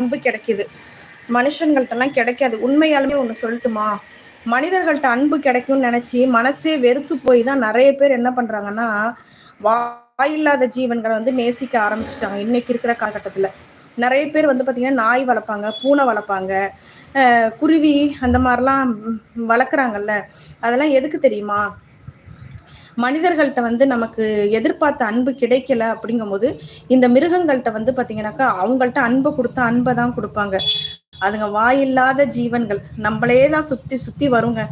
அன்பு கிடைக்குது. மனுஷங்கள்ட்டலாம் கிடைக்காது. உண்மையாலுமே ஒன்று சொல்லட்டுமா? மனிதர்கள்ட்ட அன்பு கிடைக்கும்னு நினச்சி மனசே வெறுத்து போய் தான் நிறைய பேர் என்ன பண்ணுறாங்கன்னா வாயில்லாத ஜீவன்களை வந்து நேசிக்க ஆரம்பிச்சிட்டாங்க இன்னைக்கு இருக்கிற காலகட்டத்தில். நிறைய பேர் வந்து பார்த்திங்கன்னா நாய் வளர்ப்பாங்க பூனை வளர்ப்பாங்க குருவி அந்த மாதிரிலாம் வளர்க்குறாங்கல்ல. அதெல்லாம் எதுக்கு தெரியுமா? மனிதர்கள்ட்ட வந்து நமக்கு எதிர்பார்த்த அன்பு கிடைக்கல அப்படிங்கும்போது இந்த மிருகங்கள்கிட்ட வந்து பார்த்தீங்கன்னாக்கா அவங்கள்ட்ட அன்பை கொடுத்தா அன்பை தான் கொடுப்பாங்க. அதுங்க வாயில்லாத ஜீவன்கள். நம்மளே தான் சுத்தி சுத்தி வருங்க.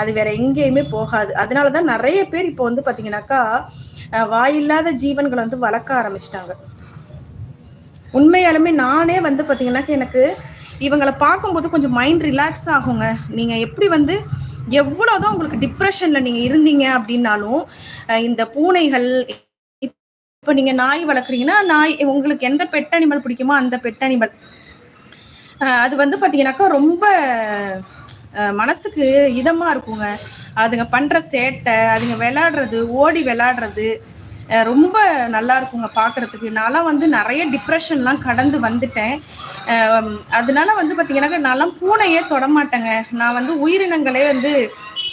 அது வேற எங்கேயுமே போகாது. அதனாலதான் நிறைய பேர் இப்போ வந்து பாத்தீங்கன்னாக்கா வாயில்லாத ஜீவன்களை வந்து வளர்க்க ஆரம்பிச்சிட்டாங்க. உண்மையாலுமே நானே வந்து பாத்தீங்கன்னாக்கா எனக்கு இவங்களை பார்க்கும்போது கொஞ்சம் மைண்ட் ரிலாக்ஸ் ஆகுங்க. நீங்க எப்படி வந்து எவ்வளவுதான் உங்களுக்கு டிப்ரெஷன்ல நீங்க இருந்தீங்க அப்படின்னாலும் இந்த பூனைகள் இப்ப நீங்க நாய் வளர்க்குறீங்கன்னா நாய் உங்களுக்கு எந்த பெட் அனிமல் பிடிக்குமோ அந்த பெட் அனிமல் அது வந்து பார்த்தீங்கன்னாக்கா ரொம்ப மனசுக்கு இதமாக இருக்குங்க. அதுங்க பண்ணுற சேட்டை அதுங்க விளாடுறது ஓடி விளையாடுறது ரொம்ப நல்லா இருக்குங்க பார்க்குறதுக்கு. நான்லாம் வந்து நிறைய டிப்ரெஷன்லாம் கடந்து வந்துட்டேன். அதனால வந்து பார்த்தீங்கன்னாக்கா நான்லாம் பூனையே தொடமாட்டேங்க. நான் வந்து உயிரினங்களே வந்து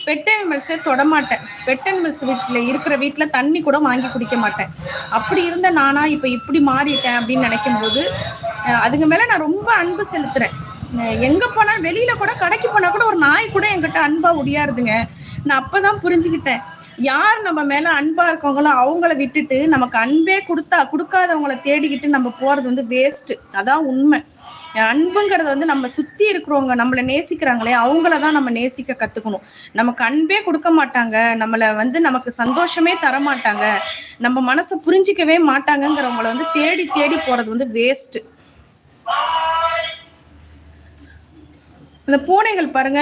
பெட் அனிமல்ஸே தொடமாட்டேன். பெட் அனிமல்ஸ் வீட்டில் இருக்கிற வீட்டில் தண்ணி கூட வாங்கி குடிக்க மாட்டேன். அப்படி இருந்த நானா இப்போ இப்படி மாறிட்டேன் அப்படின்னு நினைக்கும் போது அதுங்க மேலே நான் ரொம்ப அன்பு செலுத்துகிறேன் எங்கே போனாலும் வெளியில் கூட கடைக்கு போனால் கூட ஒரு நாய் கூட என்கிட்ட அன்பாக ஒடியாருதுங்க. நான் அப்போ தான் புரிஞ்சுக்கிட்டேன். யார் நம்ம மேல அன்பா இருக்கவங்களோ அவங்கள விட்டுட்டு நமக்கு அன்பே கொடுத்தா கொடுக்காதவங்கள தேடிக்கிட்டு நம்ம போறது வந்து வேஸ்ட் அதான் உண்மை. அன்புங்கிறது வந்து நம்ம சுத்தி இருக்கிறவங்க நம்மளை நேசிக்கிறாங்களே அவங்கள தான் நம்ம நேசிக்க கத்துக்கணும். நமக்கு அன்பே கொடுக்க மாட்டாங்க. நம்மளை வந்து நமக்கு சந்தோஷமே தர மாட்டாங்க நம்ம மனசை புரிஞ்சிக்கவே மாட்டாங்கங்கிறவங்கள வந்து தேடி தேடி போறது வந்து வேஸ்ட் இந்த பூனைகள் பாருங்க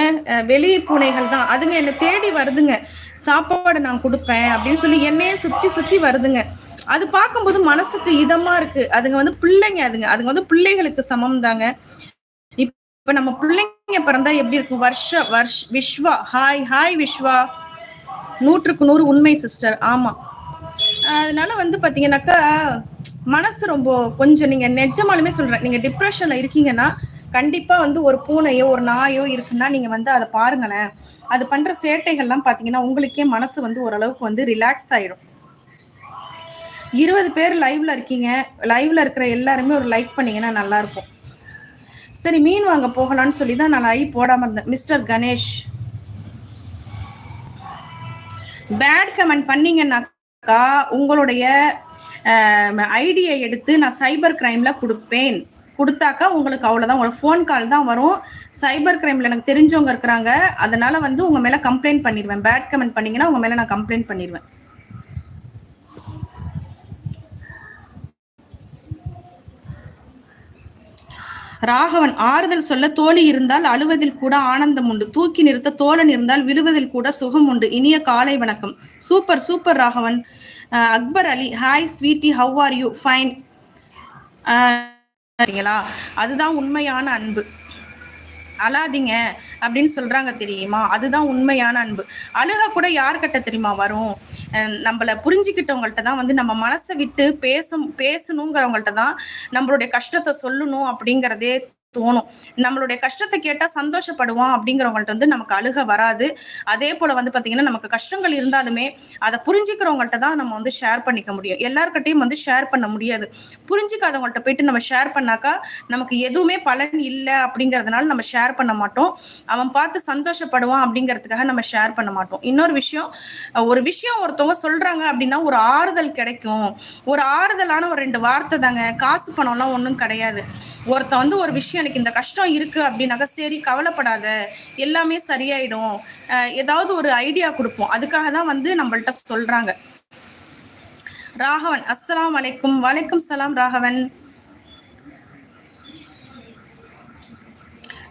வெளி பூனைகள் தான். அதுங்க என்ன தேடி வருதுங்க. சாப்பாடு நான் கொடுப்பேன் அப்படின்னு சொல்லி என்னையே சுத்தி சுத்தி வருதுங்க. அது பார்க்கும்போது மனசுக்கு இதமா இருக்கு. அதுங்க வந்து பிள்ளைங்க அதுங்க. அதுங்க வந்து பிள்ளைகளுக்கு சமம் தாங்க. இப்ப நம்ம பிள்ளைங்க பிறந்தா எப்படி இருக்கும்? வருஷ வருஷ் விஸ்வா ஹாய் ஹாய் விஸ்வா நூற்றுக்கு நூறு உண்மை சிஸ்டர் ஆமா. அதனால வந்து பாத்தீங்கன்னாக்கா மனசு ரொம்ப கொஞ்சம் நீங்க நெஜமாலுமே சொல்றேன். நீங்க டிப்ரெஷன்ல இருக்கீங்கன்னா கண்டிப்பா வந்து ஒரு பூனையோ ஒரு நாயோ இருக்குன்னா நீங்க வந்து அதை பாருங்களேன். அது பண்ற சேட்டைகள்லாம் பாத்தீங்கன்னா உங்களுக்கே மனசு வந்து ஓரளவுக்கு வந்து ரிலாக்ஸ் ஆயிடும். இருபது பேர் லைவ்ல இருக்கீங்க லைவ்ல இருக்கிற எல்லாருமே ஒரு லைக் பண்ணீங்கன்னா நல்லா இருக்கும் சரி மீன் வாங்க போகலான்னு சொல்லி தான் நான் லைவ் போடாம இருந்தேன். மிஸ்டர் கணேஷ். பேட் கமெண்ட் பண்ணீங்கன்னாக்கா உங்களுடைய ஐடியை எடுத்து நான் சைபர் கிரைம்ல கொடுப்பேன். கொடுத்தாக்கா உங்களுக்கு அவ்வளோதான் உங்களுக்கு ஃபோன் கால் தான் வரும். சைபர் கிரைமில் எனக்கு தெரிஞ்சவங்க இருக்கிறாங்க. அதனால வந்து உங்கள் மேலே கம்ப்ளைண்ட் பண்ணிடுவேன். பேட் கமெண்ட் பண்ணீங்கன்னா உங்கள் மேலே நான் கம்ப்ளைண்ட் பண்ணிடுவேன். ராகவன் ஆறுதல் சொல்ல தோழி இருந்தால் அழுவதில் கூட ஆனந்தம் உண்டு. தூக்கி நிறுத்த தோழன் இருந்தால் விழுவதில் கூட சுகம் உண்டு. இனிய காலை வணக்கம். Super super Raghavan. Akbar Ali hi sweetie how are you fine சரிங்களா அதுதான் உண்மையான அன்பு. அழாதீங்க அப்படின்னு சொல்கிறாங்க தெரியுமா? அதுதான் உண்மையான அன்பு. அழுக கூட யார்கிட்ட தெரியுமா வரும்? நம்மள புரிஞ்சுக்கிட்டவங்கள்ட்ட தான் வந்து நம்ம மனசை விட்டு பேசும் பேசணுங்கிறவங்கள்ட்ட தான் நம்மளுடைய கஷ்டத்தை சொல்லணும் அப்படிங்கிறதே தோணும். நம்மளுடைய கஷ்டத்தை கேட்டா சந்தோஷப்படுவோம் அப்படிங்கிறவங்கள்ட்ட வந்து நமக்கு அழுக வராது. அதே போல வந்து பாத்தீங்கன்னா நமக்கு கஷ்டங்கள் இருந்தாலுமே அதை புரிஞ்சுக்கிறவங்கள்ட்ட தான் நம்ம வந்து ஷேர் பண்ணிக்க முடியும். எல்லாருக்கிட்டையும் வந்து ஷேர் பண்ண முடியாது. புரிஞ்சுக்காதவங்கள்ட்ட போயிட்டு நம்ம ஷேர் பண்ணாக்கா நமக்கு எதுவுமே பலன் இல்லை அப்படிங்கிறதுனால நம்ம ஷேர் பண்ண மாட்டோம். அவன் பார்த்து சந்தோஷப்படுவான் அப்படிங்கிறதுக்காக நம்ம ஷேர் பண்ண மாட்டோம். இன்னொரு விஷயம் ஒரு விஷயம் ஒருத்தவங்க சொல்றாங்க அப்படின்னா ஒரு ஆறுதல் கிடைக்கும். ஒரு ஆறுதலான ஒரு ரெண்டு வார்த்தை தாங்க. காசு பணம்லாம் ஒன்றும் கிடையாது. ஒருத்தன் வந்து ஒரு விஷயம் எனக்கு இந்த கஷ்டம் இருக்கு அப்படின்னாக்கா சரி கவலைப்படாத. எல்லாமே சரியாயிடும். ஏதாவது ஒரு ஐடியா கொடுப்போம். அதுக்காக தான் வந்து நம்மள்ட்ட சொல்றாங்க. ராகவன் அஸ்லாம் வலைக்கும் வலைக்கும் சலாம் ராகவன்.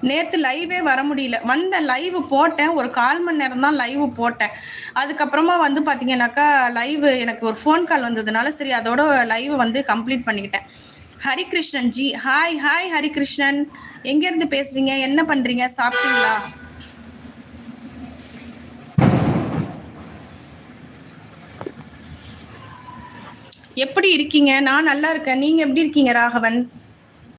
நேற்று லைவே வர முடியல. வந்த லைவ் போட்டேன். ஒரு கால் மணி நேரம் தான் லைவ் போட்டேன். அதுக்கப்புறமா வந்து பார்த்தீங்கன்னாக்கா லைவ் எனக்கு ஒரு ஃபோன் கால் வந்ததுனால சரி அதோட லைவ் வந்து கம்ப்ளீட் பண்ணிக்கிட்டேன். Harikrishnan. Ji hi hi Harikrishnan. எங்கேருந்து பேசுறீங்க? என்ன பண்றீங்க? சாப்பிட்டீங்களா? எப்படி இருக்கீங்க? நான் நல்லா இருக்கேன். நீங்க எப்படி இருக்கீங்க ராகவன்?